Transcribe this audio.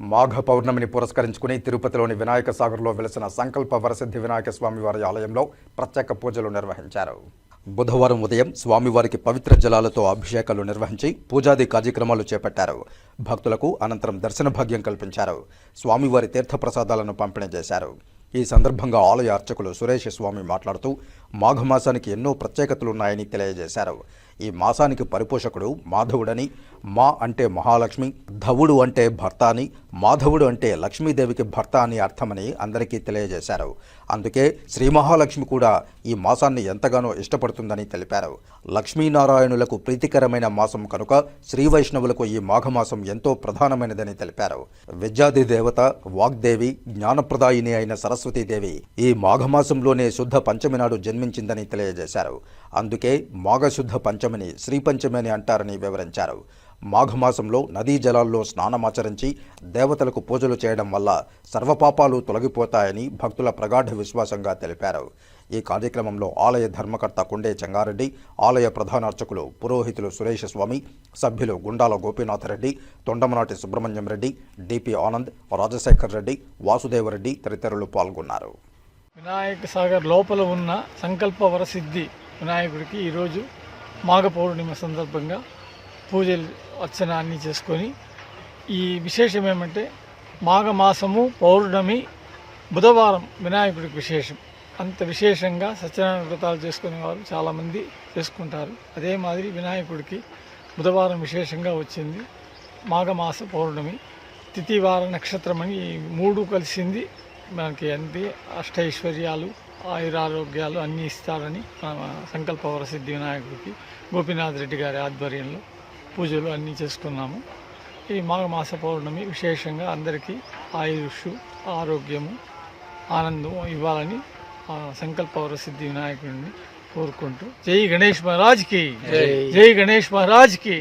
మాఘ పౌర్ణమిని పురస్కరించుకుని తిరుపతిలోని వినాయక సాగర్లో వెలసిన సంకల్ప వరసిద్ధి వినాయక స్వామివారి ఆలయంలో ప్రత్యేక పూజలు నిర్వహించారు. బుధవారం ఉదయం స్వామివారికి పవిత్ర జలాలతో అభిషేకాలు నిర్వహించి పూజాది కార్యక్రమాలు చేపట్టారు. భక్తులకు అనంతరం దర్శన భాగ్యం కల్పించారు. స్వామివారి తీర్థప్రసాదాలను పంపిణీ చేశారు. ఈ సందర్భంగా ఆలయ అర్చకులు సురేష్ స్వామి మాట్లాడుతూ మాఘమాసానికి ఎన్నో ప్రత్యేకతలున్నాయని తెలియజేశారు. ఈ మాసానికి పరిపోషకుడు మాధవుడని మా అంటే మహాలక్ష్మి ధవుడు అంటే భర్త అని మాధవుడు అంటే లక్ష్మీదేవికి భర్త అని అర్థమని అందరికీ తెలియజేశారు. అందుకే శ్రీ మహాలక్ష్మి కూడా ఈ మాసాన్ని ఎంతగానో ఇష్టపడుతుందని తెలిపారు. లక్ష్మీనారాయణులకు ప్రీతికరమైన మాసం కనుక శ్రీ వైష్ణవులకు ఈ మాఘమాసం ఎంతో ప్రధానమైనదని తెలిపారు. విద్యాది దేవత వాగ్దేవి జ్ఞానప్రదాయిని అయిన సరస్వతీదేవి ఈ మాఘమాసంలోనే శుద్ధ పంచమి నాడు జన్మించిందని తెలియజేశారు. అందుకే మాఘశుద్ధ పంచమిని శ్రీపంచమి అని అంటారని వివరించారు. మాఘమాసంలో నదీ జలాల్లో స్నానమాచరించి దేవతలకు పూజలు చేయడం వల్ల సర్వపాపాలు తొలగిపోతాయని భక్తుల ప్రగాఢ విశ్వాసంగా తెలిపారు. ఈ కార్యక్రమంలో ఆలయ ధర్మకర్త కుండే చెంగారెడ్డి ఆలయ ప్రధాన అర్చకులు పురోహితులు సురేష్ స్వామి సభ్యులు గుండాల గోపీనాథరెడ్డి తొండమనాటి సుబ్రహ్మణ్యం రెడ్డి డిపి ఆనంద్ రాజశేఖర్ రెడ్డి వాసుదేవరెడ్డి తదితరులు పాల్గొన్నారు. వినాయక సాగర్ లోపల ఉన్న సంకల్ప వరసిద్ధి వినాయకుడికి ఈరోజు మాఘ పౌర్ణిమ సందర్భంగా పూజలు అర్చన అన్నీ చేసుకొని ఈ విశేషం ఏమంటే మాఘమాసము పౌర్ణమి బుధవారం వినాయకుడికి విశేషం. అంత విశేషంగా సత్యనారాయణ వ్రతాలు చేసుకునే వారు చాలామంది చేసుకుంటారు. అదే మాదిరి వినాయకుడికి బుధవారం విశేషంగా వచ్చింది మాఘమాస పౌర్ణమి. తిథివార నక్షత్రం అని ఈ మూడు కలిసింది. మనకి అంతే అష్టైశ్వర్యాలు ఆయురారోగ్యాలు అన్నీ ఇస్తారని సంకల్ప వరసిద్ధి వినాయకుడికి గోపీనాథ్ రెడ్డి గారి ఆధ్వర్యంలో పూజలు అన్నీ చేసుకున్నాము. ఈ మాఘమాస పౌర్ణమి విశేషంగా అందరికీ ఆయుష్ ఆరోగ్యము ఆనందం ఇవ్వాలని సంకల్ప వరసిద్ధి వినాయకుడిని కోరుకుంటూ జై గణేష్ మహారాజ్కి జై గణేష్ మహారాజ్కి.